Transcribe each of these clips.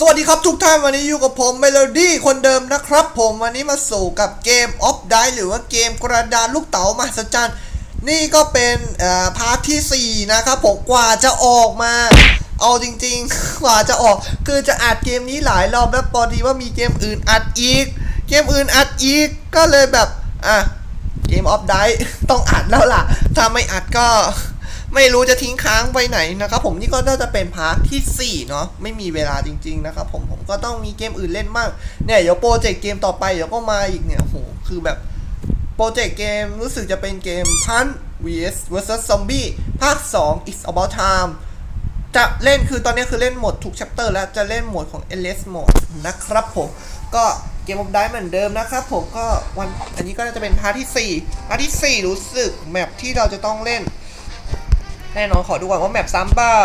สวัสดีครับทุกท่านวันนี้อยู่กับผมเมโลดี้คนเดิมนะครับ ผมวันนี้มาสู่กับเกมออฟไดหรือว่าเกมกระดานลูกเต๋ามหัศจรรย์นี่ก็เป็นเอ่อพาร์ทที่ 4 นะครับผมกว่าจะออกมา เอาจริง ๆ กว่าจะออก คือจะอัดเกมนี้หลายรอบแล้วพอดีว่ามีเกมอื่นอัดอีก เกมอื่นอัดอีกก็เลยแบบอะเกมออฟไดต้องอัดแล้วล่ะถ้าไม่อัดก็ ไม่รู้จะทิ้งค้างไปไหนนะครับผมนี่ก็น่าจะเป็นพาร์ทที่ 4 เนาะไม่มีเวลาจริง ๆ นะครับผมผมก็ต้องมีเกมอื่นเล่นบ้างเนี่ยเดี๋ยวโปรเจกต์เกมต่อไปเดี๋ยวก็มาอีกเนี่ยโหคือแบบโปรเจกต์เกมรู้สึกจะเป็นเกม Hunt vs vs Zombie ภาค 2 It's About Time จะเล่นคือตอนนี้คือเล่นหมดทุก chapter แล้วจะเล่นหมดของ LS Mode นะครับผมก็เกมออฟได้เหมือนเดิมนะครับผมก็วันอันนี้ก็จะเป็นพาร์ทที่4พาร์ทที่ 4 รู้สึกแมปที่เราจะต้องเล่น แน่นอนขอดูก่อนว่าแมปซ้ำเปล่า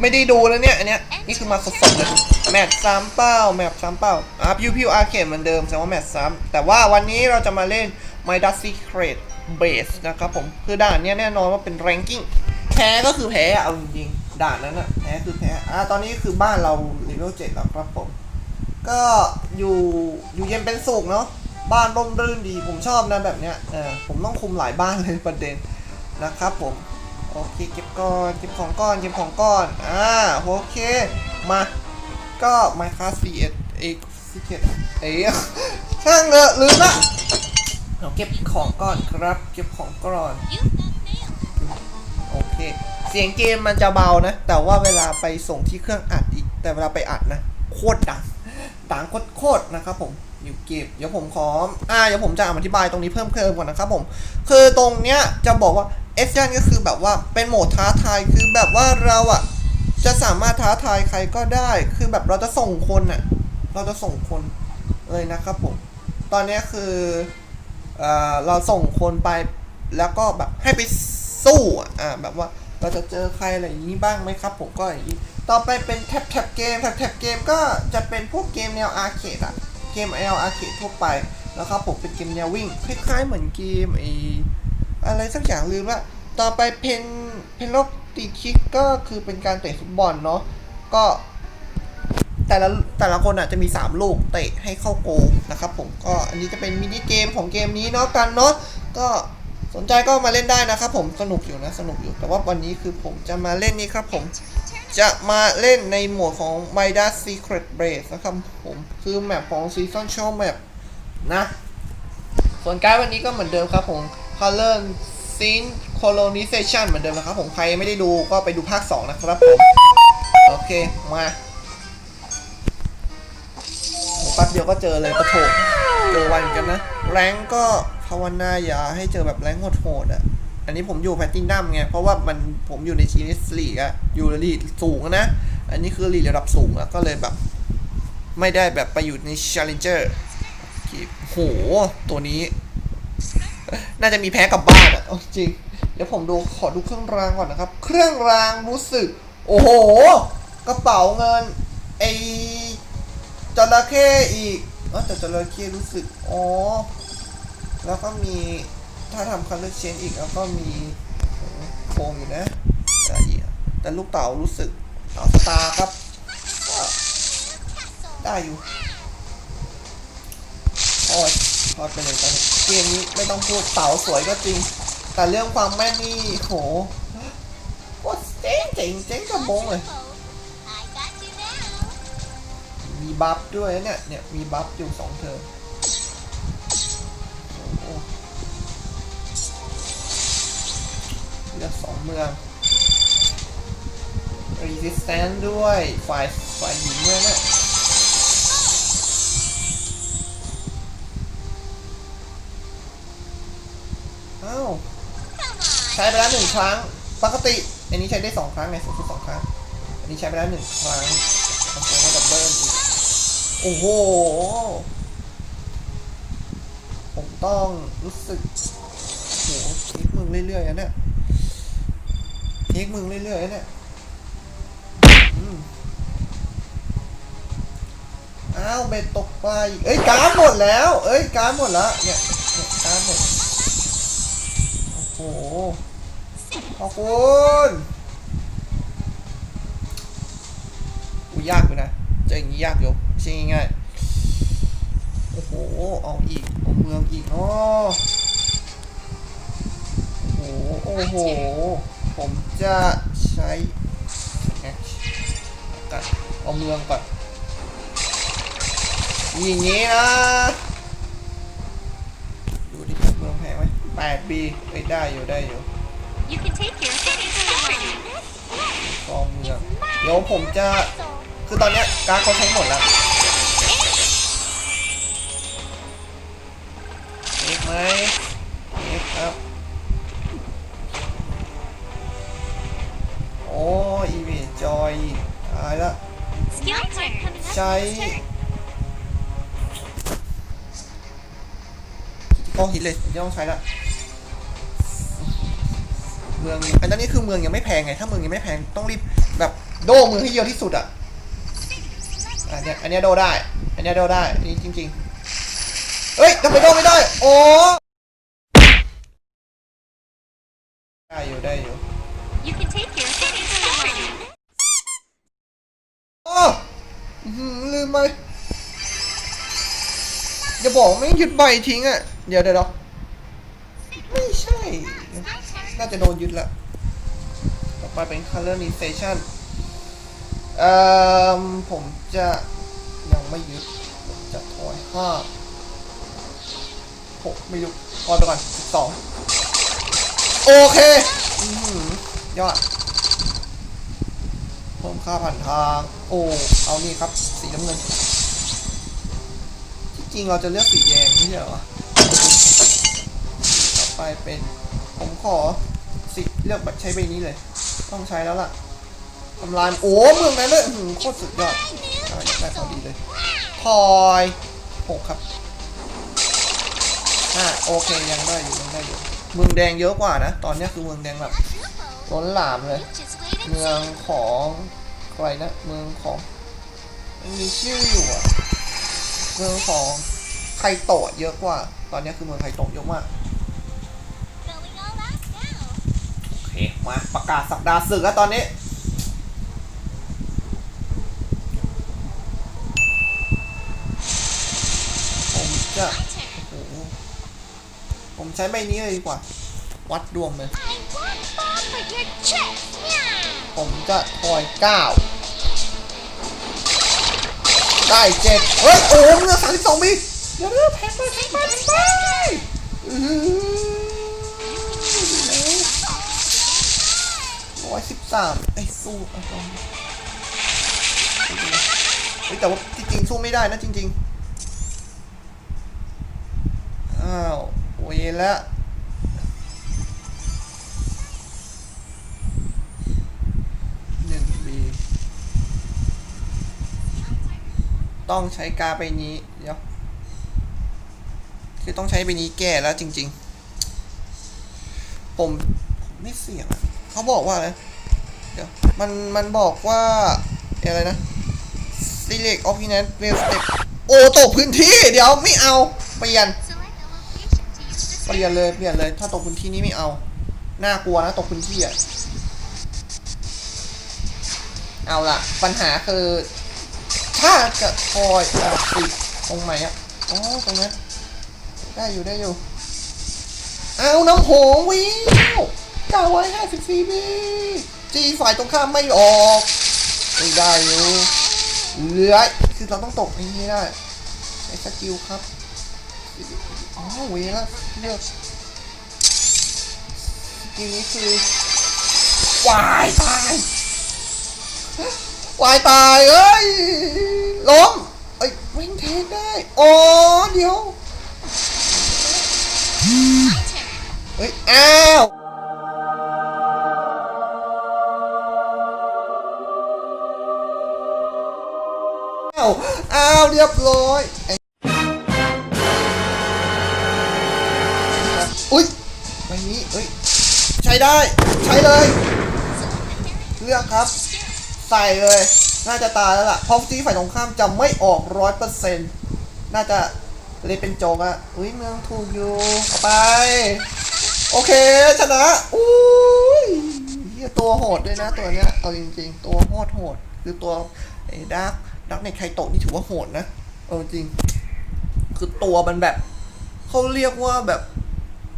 ไม่ได้ดูแล้วเนี่ยอันเนี้ยนี่คือมาสดๆเลยแมปซ้ำเปล่าแมปซ้ำเปล่าอะพิวพิวอาร์เคดเหมือนเดิมแสดงว่าแมปซ้ำแต่ว่าวันนี้เราจะมาเล่น My Dust Secret Base นะครับผมคือด่านเนี้ยแน่นอนว่าเป็น ranking แพ้ก็คือแพ้อะเอาจริงๆด่านนั้นอะแพ้คือแพ้อะตอนนี้คือบ้านเราเลเวล7แล้วครับผม ก็อยู่อยู่เย็นเป็นสุขเนาะบ้านร่มรื่นดีผมชอบนะแบบเนี้ยเออผมต้องคุมหลายบ้านเลยประเด็นนะครับผม โอเคเก็บก่อนเก็บของก้อนเก็บของก้อนอ่าโอเคมาก็ Minecraft CS เอกสิเกตเอช่างเถอะลืมละเราเก็บของก่อนครับ เก็บของก่อนโอเค เสียงเกมมันจะเบานะ แต่ว่าเวลาไปส่งที่เครื่องอัดอีก แต่เวลาไปอัดนะ โคตรดังดังโคตรนะครับผมอยู่เก็บเดี๋ยวผมขออ่าเดี๋ยวผมจะอธิบายตรงนี้เพิ่มเติมก่อนนะครับผม คือตรงเนี้ยจะบอกว่า F ยันก็คือแบบว่าเป็นโหมดท้าทายคือแบบว่าเราอะจะสามารถท้าทายใครก็ได้ คือแบบเราจะส่งคนอะเราจะส่งคนเลยนะครับผม ตอนนี้คือเออเราส่งคนไปแล้วก็แบบให้ไปสู้อ่าแบบว่าเราจะเจอใครอะไรอย่างนี้บ้างไหมครับผมก็อย่างนี้ ต่อไปเป็นแท็บแท็บเกมแท็บแท็บเกมก็จะเป็นพวกเกมแนวอาร์เคดอะเกมแนวอาร์เคดทั่วไปแล้วครับผมเป็นเกมแนววิ่งคล้ายๆเหมือนเกมไอ อะไรสักอย่างลืมละต่อไปเพนเพนโลตีคิกก็คือเป็นการเตะฟุตบอลเนาะก็แต่ละแต่ละคนอาจจะมี 3 ลูกเตะให้เข้าโกลนะครับผมก็อันนี้จะเป็นมินิเกมของเกมนี้เนาะกันเนาะก็สนใจก็มาเล่นได้นะครับผมสนุกอยู่นะสนุกอยู่แต่ว่าวันนี้คือผมจะมาเล่นนี่ครับผมจะมาเล่นในหมวดของ m i d a s Secret Base นะครับผมคือแมปของ Season Show Map นะ ส่วนการวันนี้ก็เหมือนเดิมครับผม Color Scene Colonization เหมือนเดิมนะครับผมใครไม่ได้ดูก็ไปดูภาค 2 นะครับผม โอเค มาแป๊บเดียวก็เจอเลยประโถเจอไวเหมือนกันนะ แรงก็ภาวนาอย่าให้เจอแบบแรงโหดๆอะอันนี้ผมอยู่แพตตินัมไง เพราะว่ามันผมอยู่ในชีนิสลีกอะอยู่ลีกสูงนะ อันนี้คือลีกระดับสูงอะก็เลยแบบ ไม่ได้แบบไปอยู่ใน Challenger โอเคโห ตัวนี้ น่าจะมีแพ้กลับบ้านอะเอาจริง เดี๋ยวผมดูขอดูเครื่องรางก่อนนะครับ เครื่องรางรู้สึก โอ้โห กระเป๋าเงินไอจระเข้อีกเออแต่จระเข้รู้สึก อ๋อ แล้วก็มีถ้าทำคัลเลอร์เชนอีกแล้วก็มีโฟมอยู่นะแต่อีกอะแต่ลูกเต๋ารู้สึกเต๋าสตาร์ครับได้อยู่โอ้ ยพอดไปเลยตอนนี้เกมนี้ไม่ต้องพูดเต๋าสวยก็จริง แต่เรื่องความแม่นนี่โหโคตรเจ๋งเจ๋งเจ๋งกระบงเลย มีบัฟด้วยเนี่ยเนี่ยมีบัฟอยู่สองเทอเลือกสองเมือง resistance ด้วยฝ่ายฝ่ายหญิงด้วยเนี่ย อ้าวใช้ไปแล้วหนึ่งครั้ง ปกติ อันนี้ใช้ได้สองครั้งไงสูงสุดสองครั้ง อันนี้ใช้ไปแล้วหนึ่งครั้งทำตัวว่าดับเบิลอีกโอ้โห ผมต้องรู้สึกโหเทคมึงเรื่อยๆนะเนี่ยเทคมึงเรื่อยๆนะเนี่ยอ้าวเบ็ดตกปลาอีกเอ้ยการหมดแล้ว เอ้ยการหมดแล้วเนี่ยเนี่ยการหมด ขอบคุณอูยากอยู่นะเจออย่างนี้ยากอยู่ไม่ใช่ง่ายๆโอ้โห เอาอีก เอาเมืองอีกเนาะโอ้โห โอ้โห ผมจะใช้แอเอาเมืองก่อนอย่างนี้นะ ดูดิเมืองแพงไหม 8B ไปได้อยู่ได้อยู่ You can take your property. กองเมืองเดี๋ยวผมจะ คือตอนเนี้ยการ์ดเขาใช้หมดแล้วเอ็กไหมเอ็กครับ โอ้อีเวนจอยตายละ Skill turn coming up. ใช้กองหินเลยไม่ต้องใช้ละ เมืองอันนั้นนี่คือเมืองยังไม่แพงไง ถ้าเมืองยังไม่แพงต้องรีบแบบโดเมืองให้เยอะที่สุดอะอันเนี้ยอันเนี้ยโดได้ อันเนี้ยโดได้อันนี้จริง ๆเฮ้ยทำไมโดไม่ได้ โอ้ได้อยู่ได้อยู่ You can take your property. อ้ออื้อหือลืมไปอย่าบอกไม่ยึดใบทิ้งอะ เดี๋ยวเดี๋ยวเดี๋ยวไม่ใช่ น่าจะโดนยึดละต่อไปเป็น colorization เอ่อผมจะยังไม่ยึด ผมจะถอยห้าหกไม่รู้พอไปก่อนสิบสองโอเคอยอดเพิ่มค่าผ่านทาง โอ้ เอานี่ครับ สีน้ำเงิน ที่จริงเราจะเลือกสีแดงไม่ใช่เหรอ ต่อไปเป็น ผมขอสิเลือกใช้ใบนี้เลย ต้องใช้แล้วล่ะทำลายโอ้เมืองนั้นเลยโคตรสุดยอดได้พอดีเลยทอยหกครับอ่าโอเคยังได้อยู่ยังได้อยู่เมืองแดงเยอะกว่านะ ตอนนี้คือเมืองแดงแบบล้นหลามเลย เมืองของใครนะเมืองของมีชื่ออยู่อะเมืองของไคโตะเยอะกว่า ตอนนี้คือเมืองไคโตะเยอะมาก เคมาประกาศสัปดาห์ศึกแล้วตอนนี้ ผมจะโอ้โหผมใช้ใบนี้เลยดีกว่า วัดดวงเลย ผมจะทอยเก้าได้เจ็ดเฮ้ย โอ้โหเงินสามสิบสองปีเดี๋ยวเดี๋ยวแพงไปแพงไปแพงไป สามไอ้สู้ไอ้ลองเฮ้ยแต่ว่าจริงๆสู้ไม่ได้นะจริงๆ อ้าวเวละหนึ่งบีต้องใช้กาไปนี้เดี๋ยวคือต้องใช้ไปนี้แก้แล้วจริงๆผมผมไม่เสี่ยงเขาบอกว่าอะไร เดี๋ยวมันมันบอกว่าอะไรนะ select opponent will step โอ้ตกพื้นที่ เดี๋ยวไม่เอา เปลี่ยน เปลี่ยนเลยเปลี่ยนเลย ถ้าตกพื้นที่นี้ไม่เอา น่ากลัวนะตกพื้นที่อะ เอาล่ะ ปัญหาคือ ถ้าจะคอยอะติดตรงไหนอะอ๋อตรงนั้นได้อยู่ได้อยู่ เอาน้ำโหงวิว954บี จีฝ่ายตรงข้ามไม่ออกไม่ได้อยู่เหลือคือเราต้องตกไอ้นี้ได้ใช้สกิลครับอ๋อเวลาเลือกสกิลนี้คือวายตายวายตายเอ้ยล้มเอ้ยวิ่งเทคได้อ๋อเดี๋ยวเฮ้ยอ้าวาวอ้าวเรียบร้อยอุ้ยใบนี้เอ้ยใช้ได้ ใช้เลย เลือกครับ ใส่เลย น่าจะตายแล้วล่ะเพราะที่ฝ่ายตรงข้ามจะไม่ออกร้อยเปอร์เซ็นต์น่าจะเลยเป็นโจกอะอุ้ยเมืองถูกอยู่เอาไป โอเค ชนะอุ้ยี่ตัวโหดด้วยนะตัวเนี้ย เอาจริงๆ ตัวโหดโหดคือตัวไอ้ดัก ดักในไคโตะนี่ถือว่าโหดนะเอาจริง คือตัวมันแบบ เขาเรียกว่าแบบ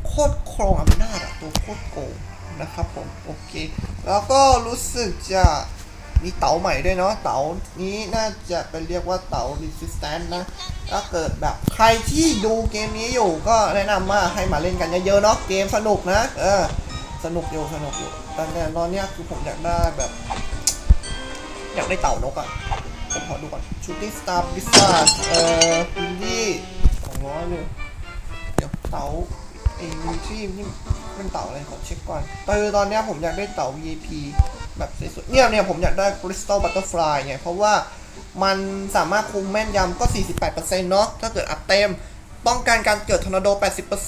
โคตรครองอำนาจอะตัวโคตรโกงนะครับผม โอเค แล้วก็รู้สึกจะมีเต๋าใหม่ด้วยเนาะเต๋านี้น่าจะเป็นเรียกว่าเต๋า resistance นะถ้าเกิดแบบใครที่ดูเกมนี้อยู่ก็แนะนำว่าให้มาเล่นกันเยอะๆเนาะเกมสนุกนะ เออ สนุกอยู่สนุกอยู่แต่เนี่ยตอนเนี้ยคือผมอยากได้แบบ อยากได้เต่านกอะ ผมขอดูก่อนชูตี้สตาร์บิสซ่าเอ่อวินดี้สองร้อยเลยเดี๋ยวเต่าไอ้วินที่นี่เป็นเต่าอะไรขอเช็คก่อนต่คือตอนนี้ผมอยากได้เต่า VIP แบบสวยๆเนี่ยเนี่ยผมอยากได้ Crystal Butterfly ไงเพราะว่ามันสามารถคุมแม่นยำก็ 48%เนาะถ้าเกิดอัพเต็ม ป้องกันการเกิดทอร์นาโด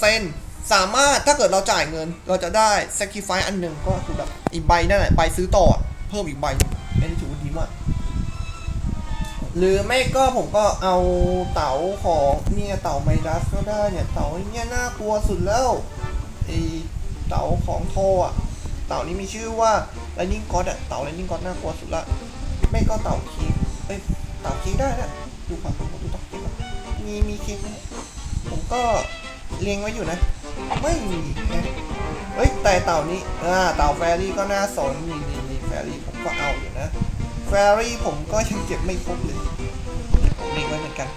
80%สามารถถ้าเกิดเราจ่ายเงิน เราจะได้ sacrifice อันหนึ่งก็คือแบบอีกใบนั่นแหละใบซื้อต่อ เพิ่มอีกใบหนึ่งอันนี้ถือว่าดีมาก หรือไม่ก็ผมก็เอาเต๋าของเนี่ยเต๋าไมดัสก็ได้เนี่ยเต๋าเนี่ยน่ากลัวสุดแล้วไอเต๋าของโทอะเต๋านี้มีชื่อว่า Lightning God อะเต๋า Lightning God น่ากลัวสุดละไม่ก็เต๋าคิงเอ้ยเต๋าคิงได้นะดูก่อนผมดูเต๋าคิงก่อนมีมีคิงไหมผมก็เรียงไว้อยู่นะ ไม่มีแฮะเฮ้ยแต่เต่านี้อ่าเต่าแฟรี่ก็น่าสนนี่นี่นี่แฟรี่ผมก็เอาอยู่นะ รี่ผมก็ยังเก็บไม่ครบเลยผมเล็งไว้เหมือนกัน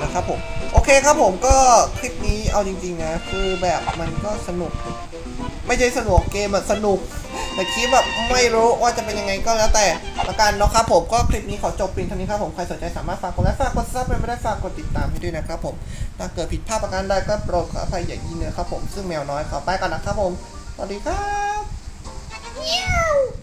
นะครับผม โอเคครับผมก็คลิปนี้เอาจริง ๆ นะ คือแบบมันก็สนุก ไม่ใช่สนุกเกมอะสนุก แต่คลิปแบบไม่รู้ว่าจะเป็นยังไงก็แล้วแต่ละกันเนาะครับผมก็คลิปนี้ขอจบเพียงเท่านี้ครับผมใครสนใจสามารถฝากกดไลค์ฝากกดซับไม่ได้ฝากกดติดตามให้ด้วยนะครับผมถ้าเกิดผิดพลาดประการใดก็โปรดขออภัยอย่ายิ่งนะครับผมซึ่งแมวน้อยขอไปก่อนนะครับผมสวัสดีครับ Meow!